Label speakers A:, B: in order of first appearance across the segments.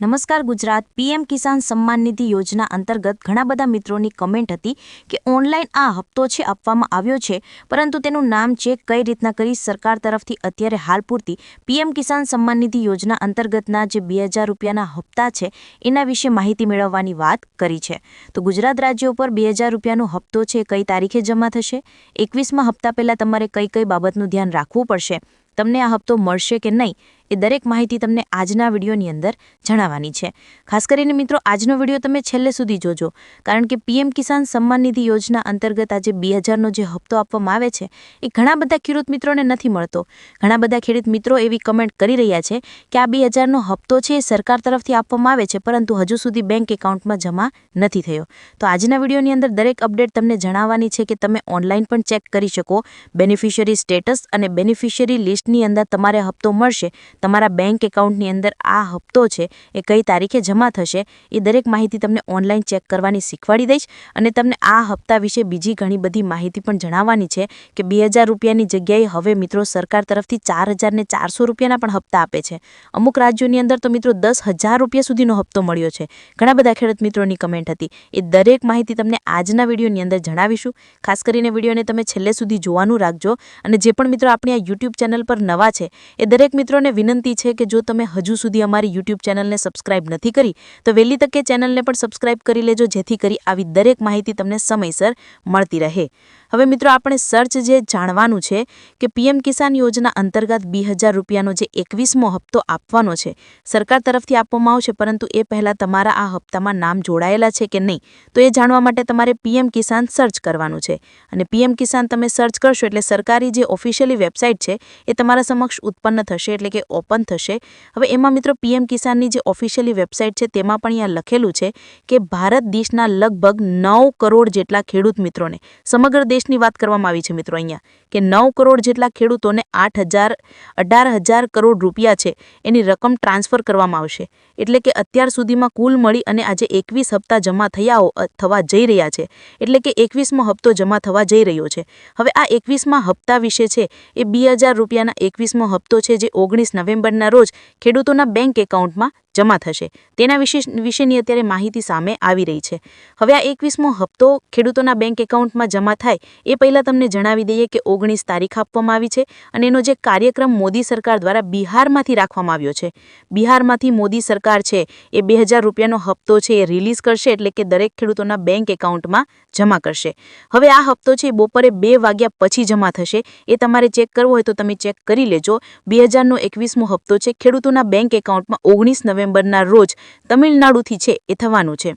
A: નમસ્કાર ગુજરાત. પીએમ કિસાન સન્માન નિધિ યોજના અંતર્ગત ઘણા બધા મિત્રોની કમેન્ટ હતી કે ઓનલાઈન આ હપ્તો છે આપવામાં આવ્યો છે, પરંતુ તેનું નામ ચેક કઈ રીતના કરી સરકાર તરફથી અત્યારે હાલ પૂરતી. પીએમ કિસાન સન્માન નિધિ યોજના અંતર્ગતના જે બે હજાર રૂપિયાના હપ્તા છે, એના વિશે માહિતી મેળવવાની વાત કરી છે. તો ગુજરાત રાજ્ય ઉપર બે હજાર રૂપિયાનો હપ્તો છે કઈ તારીખે જમા થશે? એકવીસમાં હપ્તા પહેલાં તમારે કઈ કઈ બાબતનું ધ્યાન રાખવું પડશે? તમને આ હપ્તો મળશે કે નહીં એ દરેક માહિતી તમને આજના વિડીયોની અંદર જણાવવાની છે. ખાસ કરીને મિત્રો, આજનો વીડિયો તમે છેલ્લે સુધી જોજો, કારણ કે પીએમ કિસાન સન્માન નિધિ યોજના અંતર્ગત આજે બે હજારનો જે હપ્તો આપવામાં આવે છે, એ ઘણા બધા ખેડૂત મિત્રોને નથી મળતો. ઘણા બધા ખેડૂત મિત્રો એવી કમેન્ટ કરી રહ્યા છે કે આ બે હજારનો હપ્તો છે એ સરકાર તરફથી આપવામાં આવે છે, પરંતુ હજુ સુધી બેંક એકાઉન્ટમાં જમા નથી થયો. તો આજના વિડીયોની અંદર દરેક અપડેટ તમને જણાવવાની છે કે તમે ઓનલાઈન પણ ચેક કરી શકો, બેનિફિશિયરી સ્ટેટસ અને બેનિફિશિયરી લિસ્ટની અંદર તમારે હપ્તો મળશે, તમારા બેંક એકાઉન્ટની અંદર આ હપ્તો છે એ કઈ તારીખે જમા થશે, એ દરેક માહિતી તમને ઓનલાઈન ચેક કરવાની શીખવાડી દઈશ અને તમને આ હપ્તા વિશે બીજી ઘણી બધી માહિતી પણ જણાવવાની છે કે બે હજાર રૂપિયાની જગ્યાએ હવે મિત્રો સરકાર તરફથી ચાર હજારને ચારસો રૂપિયાના પણ હપ્તા આપે છે. અમુક રાજ્યોની અંદર તો મિત્રો દસ હજાર રૂપિયા સુધીનો હપ્તો મળ્યો છે. ઘણા બધા ખેડૂત મિત્રોની કમેન્ટ હતી. એ દરેક માહિતી તમને આજના વિડીયોની અંદર જણાવીશું. ખાસ કરીને વિડીયોને તમે છેલ્લે સુધી જોવાનું રાખજો અને જે પણ મિત્રો આપણી આ યુટ્યુબ ચેનલ પર નવા છે, એ દરેક મિત્રોને વિનંતી છે કે જો તમે હજુ સુધી અમારી યુટ્યુબ ચેનલને સબસ્ક્રાઇબ નથી કરી, તો વહેલી તકે ચેનલને પણ સબસ્ક્રાઇબ કરી લેજો, જેથી કરી આવી દરેક માહિતી તમને સમયસર મળતી રહે. હવે મિત્રો આપણે સર્ચ જે જાણવાનું છે કે પીએમ કિસાન યોજના અંતર્ગત બે હજાર રૂપિયાનો જે એકવીસમો હપ્તો આપવાનો છે, સરકાર તરફથી આપવામાં આવશે, પરંતુ એ પહેલાં તમારા આ હપ્તામાં નામ જોડાયેલા છે કે નહીં, તો એ જાણવા માટે તમારે પીએમ કિસાન સર્ચ કરવાનું છે. અને પીએમ કિસાન તમે સર્ચ કરશો એટલે સરકારી જે ઓફિશિયલી વેબસાઇટ છે, એ તમારા સમક્ષ ઉત્પન્ન થશે એટલે કે ઓપન થશે. હવે એમાં મિત્રો પીએમ કિસાનની જે ઓફિશિયલી વેબસાઇટ છે, તેમાં પણ અહીંયા લખેલું છે કે ભારત દેશના લગભગ નવ કરોડ જેટલા ખેડૂત મિત્રોને, સમગ્ર દેશની વાત કરવામાં આવી છે મિત્રો અહીંયા, કે નવ કરોડ જેટલા ખેડૂતોને આઠ હજાર, અઢાર હજાર કરોડ રૂપિયા છે એની રકમ ટ્રાન્સફર કરવામાં આવશે. એટલે કે અત્યાર સુધીમાં કુલ મળી અને આજે એકવીસ હપ્તા જમા થયા થવા જઈ રહ્યા છે. એટલે કે એકવીસમો હપ્તો જમા થવા જઈ રહ્યો છે. હવે આ એકવીસમાં હપ્તા વિશે છે એ બે હજાર રૂપિયાના એકવીસમો હપ્તો છે જે ઓગણીસ નવેમ્બરના રોજ ખેડૂતોના બેંક એકાઉન્ટમાં જમા થશે. તેના વિશે વિશેની અત્યારે માહિતી સામે આવી રહી છે. હવે આ એકવીસમો હપ્તો ખેડૂતોના બેંક એકાઉન્ટમાં જમા થાય એ પહેલાં તમને જણાવી દઈએ કે ઓગણીસ તારીખ આપવામાં આવી છે અને એનો જે કાર્યક્રમ મોદી સરકાર દ્વારા બિહારમાંથી રાખવામાં આવ્યો છે. બિહારમાંથી મોદી સરકાર છે એ બે હજાર રૂપિયાનો હપ્તો છે એ રિલીઝ કરશે એટલે કે દરેક ખેડૂતોના બેંક એકાઉન્ટમાં જમા કરશે. હવે આ હપ્તો છે બપોરે બે વાગ્યા પછી જમા થશે. એ તમારે ચેક કરવો હોય તો તમે ચેક કરી લેજો. બે હજારનો એકવીસમો હપ્તો છે ખેડૂતોના બેંક એકાઉન્ટમાં ઓગણીસ નવેમ્બરના રોજ તમિલનાડુથી છે એ થવાનું છે.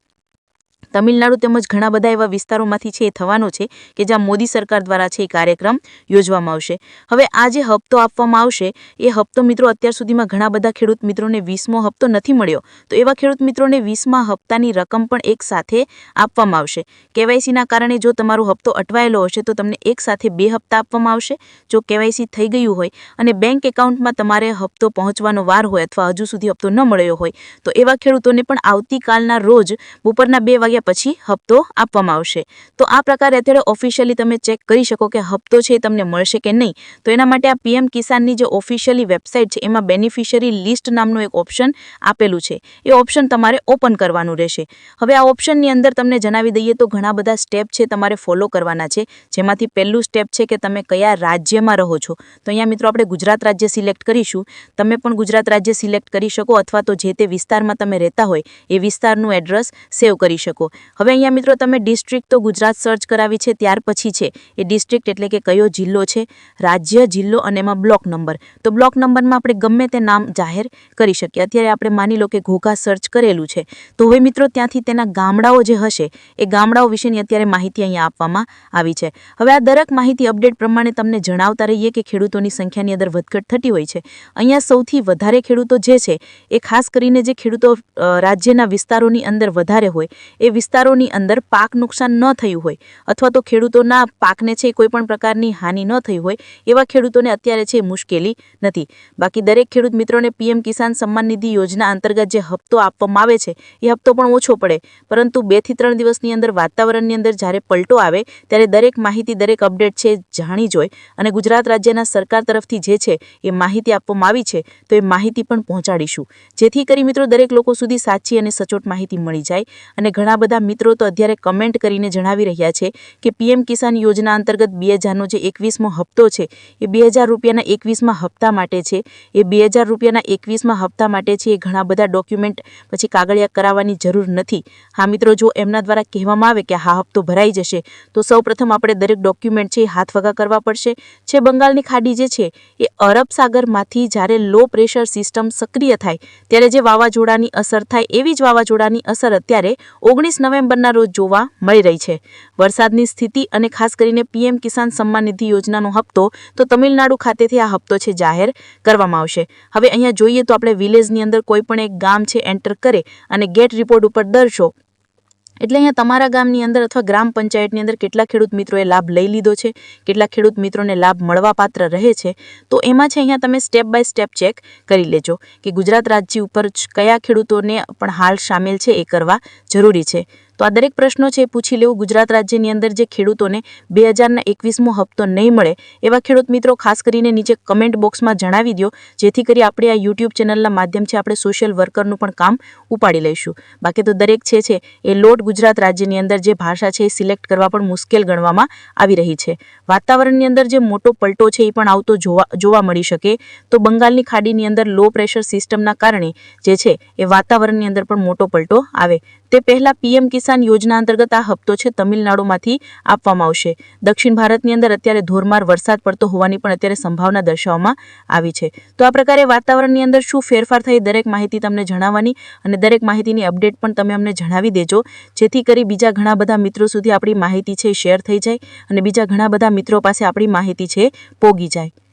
A: તમિલનાડુ તેમજ ઘણા બધા એવા વિસ્તારોમાંથી છે એ થવાનો છે કે જ્યાં મોદી સરકાર દ્વારા છે એ કાર્યક્રમ યોજવામાં આવશે. હવે આ જે હપ્તો આપવામાં આવશે, એ હપ્તો મિત્રો અત્યાર સુધીમાં ઘણા બધા ખેડૂત મિત્રોને વીસમો હપ્તો નથી મળ્યો. તો એવા ખેડૂત મિત્રોને વીસમા હપ્તાની રકમ પણ એક સાથે આપવામાં આવશે. કેવાયસીના કારણે જો તમારો હપ્તો અટવાયેલો હશે, તો તમને એક સાથે બે હપ્તા આપવામાં આવશે, જો કેવાયસી થઈ ગયું હોય. અને બેંક એકાઉન્ટમાં તમારે હપ્તો પહોંચવાનો વાર હોય અથવા હજુ સુધી હપ્તો ન મળ્યો હોય, તો એવા ખેડૂતોને પણ આવતીકાલના રોજ બપોરના બે વાગ્યા પછી હપ્તો આપવામાં આવશે. તો આ પ્રકારે અત્યારે ઓફિશિયલી તમે ચેક કરી શકો કે હપ્તો છે એ તમને મળશે કે નહીં. તો એના માટે આ પીએમ કિસાનની જે ઓફિશિયલી વેબસાઇટ છે, એમાં બેનિફિશિયરી લિસ્ટ નામનું એક ઓપ્શન આપેલું છે. એ ઓપ્શન તમારે ઓપન કરવાનું રહેશે. હવે આ ઓપ્શનની અંદર તમને જણાવી દઈએ તો ઘણા બધા સ્ટેપ છે તમારે ફોલો કરવાના છે. જેમાંથી પહેલું સ્ટેપ છે કે તમે કયા રાજ્યમાં રહો છો. તો અહીંયા મિત્રો આપણે ગુજરાત રાજ્ય સિલેક્ટ કરીશું. તમે પણ ગુજરાત રાજ્ય સિલેક્ટ કરી શકો અથવા તો જે તે વિસ્તારમાં તમે રહેતા હોય એ વિસ્તારનું એડ્રેસ સેવ કરી શકો. હવે અહીંયા મિત્રો તમે ડિસ્ટ્રિક્ટ તો ગુજરાત સર્ચ કરાવી છે, ત્યાર પછી છે. એ ડિસ્ટ્રિક્ટ એટલે કે કયો જિલ્લો છે? રાજ્ય, જિલ્લો અને એમાં બ્લોક નંબર તો બ્લોક નંબરમાં આપણે ગમે તે નામ જાહેર કરી શકીએ. અત્યારે આપણે માની લો કે ઘોઘા સર્ચ કરેલું છે. તો હવે મિત્રો ત્યાંથી તેના ગામડાઓ જે હશે, એ ગામડાઓ વિશેની અત્યારે માહિતી અહીંયા આપવામાં આવી છે. હવે આ દરેક માહિતી અપડેટ પ્રમાણે તમને જણાવતા રહીએ કે ખેડૂતોની સંખ્યાની અંદર વધઘટ થતી હોય છે. અહીંયા સૌથી વધારે ખેડૂતો જે છે, એ ખાસ કરીને જે ખેડૂતો રાજ્યના વિસ્તારોની અંદર વધારે હોય, એ
B: વિસ્તારોની અંદર પાક નુકસાન ન થયું હોય અથવા તો ખેડૂતોના પાકને છે કોઈ પણ પ્રકારની હાનિ ન થઈ હોય, એવા ખેડૂતોને અત્યારે છે મુશ્કેલી નથી. બાકી દરેક ખેડૂત મિત્રોને પીએમ કિસાન સન્માન નિધિ યોજના અંતર્ગત જે હપ્તો આપવામાં આવે છે, એ હપ્તો પણ ઓછો પડે. પરંતુ બેથી ત્રણ દિવસની અંદર વાતાવરણની અંદર જ્યારે પલટો આવે, ત્યારે દરેક માહિતી, દરેક અપડેટ છે જાણી જોઈ અને ગુજરાત રાજ્યના સરકાર તરફથી જે છે એ માહિતી આપવામાં આવી છે, તો એ માહિતી પણ પહોંચાડીશું. જેથી કરી મિત્રો દરેક લોકો સુધી સાચી અને સચોટ માહિતી મળી જાય અને ઘણા બધા મિત્રો તો અત્યારે કમેન્ટ કરીને જણાવી રહ્યા છે કે પીએમ કિસાન યોજના અંતર્ગત બે હજારનો જે એકવીસમો હપ્તો છે, એ બે હજાર રૂપિયાના એકવીસમાં હપ્તા માટે છે. એ બે હજાર રૂપિયાના એકવીસમાં હપ્તા માટે છે એ ઘણા બધા ડોક્યુમેન્ટ પછી કાગળિયા કરાવવાની જરૂર નથી. હા મિત્રો, જો એમના દ્વારા કહેવામાં આવે કે હા હપ્તો ભરાઈ જશે, તો સૌપ્રથમ આપણે દરેક ડોક્યુમેન્ટ છે એ હાથવગા કરવા પડશે. છે, બંગાળની ખાડી જે છે, એ અરબ સાગરમાંથી જ્યારે લો પ્રેશર સિસ્ટમ સક્રિય થાય, ત્યારે જે વાવાઝોડાની અસર થાય એવી જ વાવાઝોડાની અસર અત્યારે ઓગણીસ નવેમ્બરના રોજ જોવા મળી રહી છે. વરસાદની સ્થિતિ અને ખાસ કરીને પીએમ કિસાન સન્માન નિધિ યોજનાનો હપ્તો તો તમિલનાડુ ખાતેથી આ હપ્તો છે જાહેર કરવામાં આવશે. હવે અહીંયા જોઈએ તો આપણે વિલેજની અંદર કોઈ પણ એક ગામ છે, એન્ટર કરે અને ગેટ રિપોર્ટ ઉપર દર્શો એટલે અહીંયા તમારા ગામની અંદર અથવા ગ્રામ પંચાયતની અંદર કેટલા ખેડૂત મિત્રોએ લાભ લઈ લીધો છે, કેટલા ખેડૂત મિત્રોને લાભ મળવાપાત્ર રહે છે, તો એમાં છે અહીંયા તમે સ્ટેપ બાય સ્ટેપ ચેક કરી લેજો કે ગુજરાત રાજ્ય ઉપર કયા ખેડૂતોને પણ હાલ સામેલ છે એ કરવા જરૂરી છે. તો આ દરેક પ્રશ્નો છે પૂછી લેવું. ગુજરાત રાજ્યની અંદર જે ખેડૂતોને બે હજારના એકવીસમો હપ્તો નહીં મળે, એવા ખેડૂત મિત્રો ખાસ કરીને નીચે કમેન્ટ બોક્સમાં જણાવી દો જેથી કરી આપણે આ યુટ્યુબ ચેનલના માધ્યમથી આપણે સોશિયલ વર્કરનું પણ કામ ઉપાડી લઈશું. બાકી તો દરેક છે છે, એ લોટ ગુજરાત રાજ્યની અંદર જે ભાષા છે એ સિલેક્ટ કરવા પણ મુશ્કેલ ગણવામાં આવી રહી છે. વાતાવરણની અંદર જે મોટો પલટો છે એ પણ આવતો જોવા જોવા મળી શકે. તો બંગાળની ખાડીની અંદર લો પ્રેશર સિસ્ટમના કારણે જે છે એ વાતાવરણની અંદર પણ મોટો પલટો આવે. તે પહેલાં પીએમ કિસાન યોજના અંતર્ગત આ હપ્તો છે તમિલનાડુમાંથી આપવામાં આવશે. દક્ષિણ ભારતની અંદર અત્યારે ધોરમાર વરસાદ પડતો હોવાની પણ અત્યારે સંભાવના દર્શાવવામાં આવી છે. તો આ પ્રકારે વાતાવરણની અંદર શું ફેરફાર થઈ દરેક માહિતી તમને જણાવવાની અને દરેક માહિતીની અપડેટ પણ તમે અમને જણાવી દેજો. જેથી કરી બીજા ઘણા બધા મિત્રો સુધી આપણી માહિતી છે શેર થઈ જાય અને બીજા ઘણા બધા મિત્રો પાસે આપણી માહિતી છે પોગી જાય.